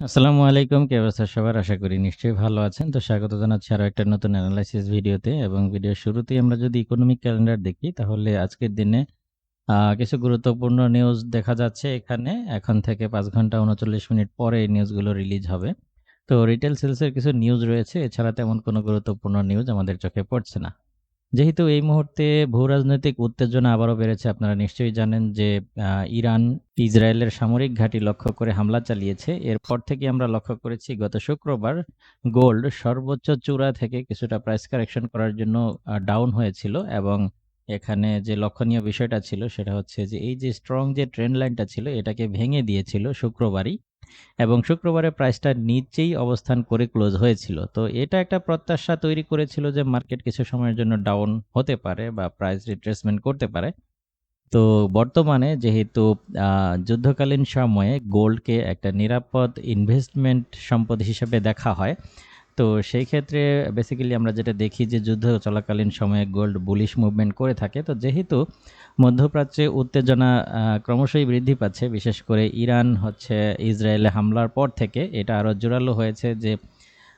আসসালামু আলাইকুম, কে অবস্থা সবার? আশা করি নিশ্চয়ই ভালো আছেন। তো স্বাগত জানাচ্ছি আরও একটা নতুন অ্যানালাইসিস ভিডিওতে এবং ভিডিওর শুরুতেই আমরা যদি ইকোনমিক ক্যালেন্ডার দেখি, তাহলে আজকের দিনে কিছু গুরুত্বপূর্ণ নিউজ দেখা যাচ্ছে এখানে। এখন থেকে পাঁচ ঘণ্টা উনচল্লিশ মিনিট পরে এই নিউজগুলো রিলিজ হবে। তো রিটেল সেলসের কিছু নিউজ রয়েছে, এছাড়া তেমন কোনো গুরুত্বপূর্ণ নিউজ আমাদের চোখে পড়ছে না। যেহেতু এই মুহূর্তে ভূ রাজনৈতিক উত্তেজনা আবারও বেড়েছে, আপনারা নিশ্চয়ই জানেন যে ইরান ইসরায়েলের সামরিক ঘাঁটি লক্ষ্য করে হামলা চালিয়েছে। এরপর থেকে আমরা লক্ষ্য করেছি গত শুক্রবার গোল্ড সর্বোচ্চ চূড়া থেকে কিছুটা প্রাইস কারেকশন করার জন্য ডাউন হয়েছিল এবং এখানে যে লক্ষণীয় বিষয়টা ছিল সেটা হচ্ছে যে, এই যে স্ট্রং যে ট্রেন্ড লাইনটা ছিল, এটাকে ভেঙে দিয়েছিল শুক্রবারই। এবং শুক্রবারে প্রাইসটা নিচেই অবস্থান করে ক্লোজ হয়েছিল। তো এটা একটা প্রত্যাশা তৈরি করেছিল যে মার্কেট কিছু সময়ের জন্য ডাউন হতে পারে বা প্রাইস রিট্রেসমেন্ট করতে পারে। তো বর্তমানে যেহেতু যুদ্ধকালীন সময়ে গোল্ডকে একটা নিরাপদ ইনভেস্টমেন্ট সম্পদ হিসেবে দেখা হয় তো সেই ক্ষেত্রে বেসিক্যালি আমরা যেটা দেখি যে যুদ্ধ চলাকালীন সময়ে গোল্ড বুলিশ মুভমেন্ট করে থাকে। তো যেহেতু মধ্যপ্রাচ্যে উত্তেজনা ক্রমশই বৃদ্ধি পাচ্ছে, বিশেষ করে ইরান হচ্ছে ইসরায়েলে হামলার পর থেকে, এটা আরও জোরালো হয়েছে যে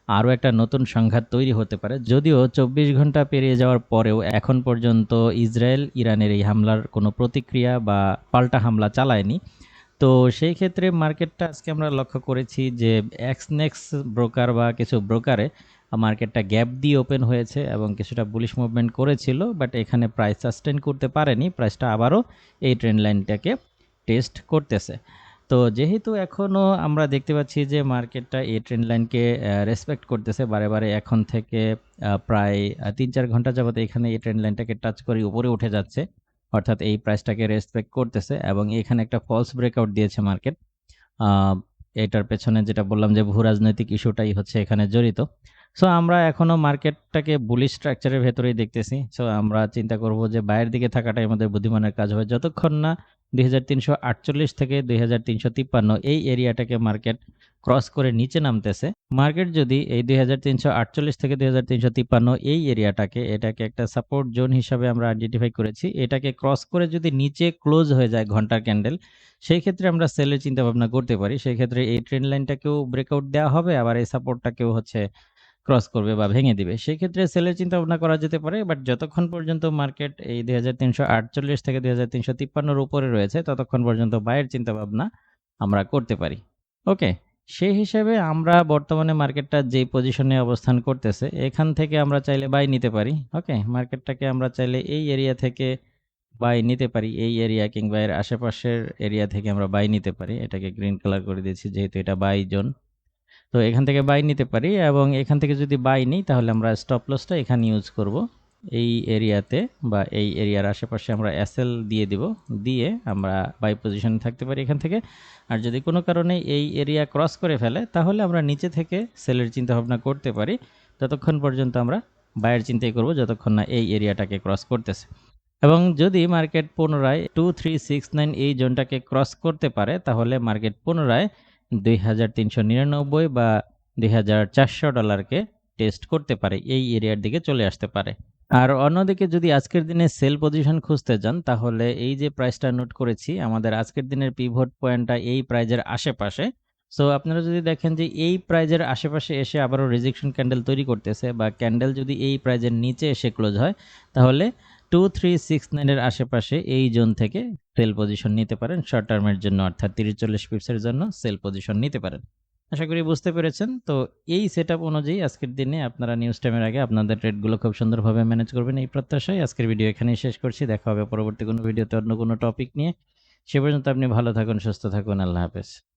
আরও একটা নতুন সংঘাত তৈরি হতে পারে। যদিও চব্বিশ ঘণ্টা পেরিয়ে যাওয়ার পরেও এখন পর্যন্ত ইসরায়েল ইরানের এই হামলার কোনো প্রতিক্রিয়া বা পাল্টা হামলা চালায়নি। তো সেই ক্ষেত্রে মার্কেটটা আজকে আমরা লক্ষ্য করেছি যে এক্সনেক্স ব্রোকার বা কিছু ব্রোকারে মার্কেটটা গ্যাপ দিয়ে ওপেন হয়েছে এবং কিছুটা বুলিশ মুভমেন্ট করেছিল বাট এখানে প্রাইস সাস্টেন করতে পারেনি। প্রাইসটা আবারও এই ট্রেন্ড লাইনটাকে টেস্ট করতেছে। তো যেহেতু এখনও আমরা দেখতে পাচ্ছি যে মার্কেটটা এই ট্রেন্ড লাইনকে রেসপেক্ট করতেছে, বারে বারে এখন থেকে প্রায় তিন চার ঘণ্টা যাবত এখানে এই ট্রেন্ড লাইনটাকে টাচ করে উপরে উঠে যাচ্ছে। অর্থাৎ এই প্রাইসটাকে রেসপেক্ট করতেছে এবং এখানে একটা ফলস ব্রেকআউট দিয়েছে মার্কেট এটার পেছনে যেটা বললাম যে ভূ রাজনৈতিক ইস্যুটাই হচ্ছে এখানে জড়িত। সো আমরা এখনও মার্কেটটাকে বুলিশ স্ট্রাকচারের ভেতরেই দেখতেছি। সো আমরা চিন্তা করব যে বাইরের দিকে থাকাটাই আমাদের বুদ্ধিমানের কাজ হবে যতক্ষণ না দুই হাজার তিনশো আটচল্লিশ থেকে দুই হাজার তিনশো তিপ্পান্ন এই এরিয়াটাকে মার্কেট ক্রস করে নিচে নামতেছে। মার্কেট যদি এই দুই হাজার তিনশো আটচল্লিশ থেকে দুই হাজার তিনশো তিপ্পান্ন এই এরিয়াটাকে, এটাকে একটা সাপোর্ট জোন হিসাবে আমরা আইডেন্টিফাই করেছি, এটাকে ক্রস করে যদি নিচে ক্লোজ হয়ে যায় ঘণ্টার ক্যান্ডেল, সেই ক্ষেত্রে আমরা সেলের চিন্তা ভাবনা করতে পারি। সেই ক্ষেত্রে এই ট্রেন্ড লাইনটাকেও ব্রেকআউট দেওয়া হবে, আবার এই সাপোর্টটাকেও হচ্ছে ক্রস করবে বা ভেঙে দিবে। সেই ক্ষেত্রে সেলের চিন্তা ভাবনা করা যেতে পারে, বাট যতক্ষণ পর্যন্ত মার্কেট এই দুই হাজার তিনশো আটচল্লিশ থেকে দুই হাজার উপরে রয়েছে, ততক্ষণ পর্যন্ত বাইয়ের চিন্তা ভাবনা আমরা করতে পারি। ওকে? সেই হিসেবে আমরা বর্তমানে মার্কেটটা যেই পজিশনে অবস্থান করতেছে, এখান থেকে আমরা চাইলে বাই নিতে পারি ওকে মার্কেটটাকে আমরা চাইলে এই এরিয়া থেকে বাই নিতে পারি, এই এরিয়া কিংবা এর আশেপাশের এরিয়া থেকে আমরা বাই নিতে পারি। এটাকে গ্রিন কালার করে দিয়েছি, যেহেতু এটা বাই জোন তো এখান থেকে বাই নিতে পারি এবং এখান থেকে যদি বাই নিই, তাহলে আমরা স্টপ লসটা এখানে ইউজ করব। এই এরিয়াতে বা এই এরিয়ার আশেপাশে আমরা এসএল দিয়ে দিব। দিয়ে আমরা বাই পজিশনে থাকতে পারি এখান থেকে। আর যদি কোনো কারণে এই এরিয়া ক্রস করে ফেলে, তাহলে আমরা নিচে থেকে সেলের চিন্তা ভাবনা করতে পারি। ততক্ষণ পর্যন্ত আমরা বাইয়ের চিন্তাই করব, যতক্ষণ না এই এরিয়াটাকে ক্রস করতেছে। এবং যদি মার্কেট পুনরায় টু থ্রি সিক্স নাইন এই জোনটাকে ক্রস করতে পারে, তাহলে মার্কেট পুনরায় দুই হাজার তিনশো নিরানব্বই বা দুই হাজার চারশো ডলারকে টেস্ট করতে পারে। এই এরিয়ার দিকে চলে আসতে পারে। আর অন্যদিকে যদি আজকের দিনে সেল পজিশন খুঁজতে যান, তাহলে এই যে প্রাইসটা নোট করেছি, আমাদের আজকের দিনের পিভট পয়েন্টটা এই প্রাইজের আশেপাশে। সো আপনারা যদি দেখেন যে এই প্রাইজের আশেপাশে এসে আবারও রিজেকশন ক্যান্ডেল তৈরি করতেছে বা ক্যান্ডেল যদি এই প্রাইজের নিচে এসে ক্লোজ হয়, তাহলে টু থ্রি সিক্স নাইনের আশেপাশে এই জোন থেকে সেল পজিশন নিতে পারেন। শর্ট টার্মের জন্য, অর্থাৎ তিরিশ চল্লিশ পিপসের জন্য সেল পজিশন নিতে পারেন। আশা করি বুঝতে পেরেছেন। তো এই সেট আপ অনুযায়ী আজকের দিনে আপনারা নিউজ টাইমের আগে আপনাদের ট্রেডগুলো খুব সুন্দরভাবে ম্যানেজ করবেন। এই প্রত্যাশায় আজকের ভিডিও এখানেই শেষ করছি। দেখা হবে পরবর্তী কোনো ভিডিওতে অন্য কোনো টপিক নিয়ে। সে পর্যন্ত আপনি ভালো থাকুন, সুস্থ থাকুন। আল্লাহ হাফেজ।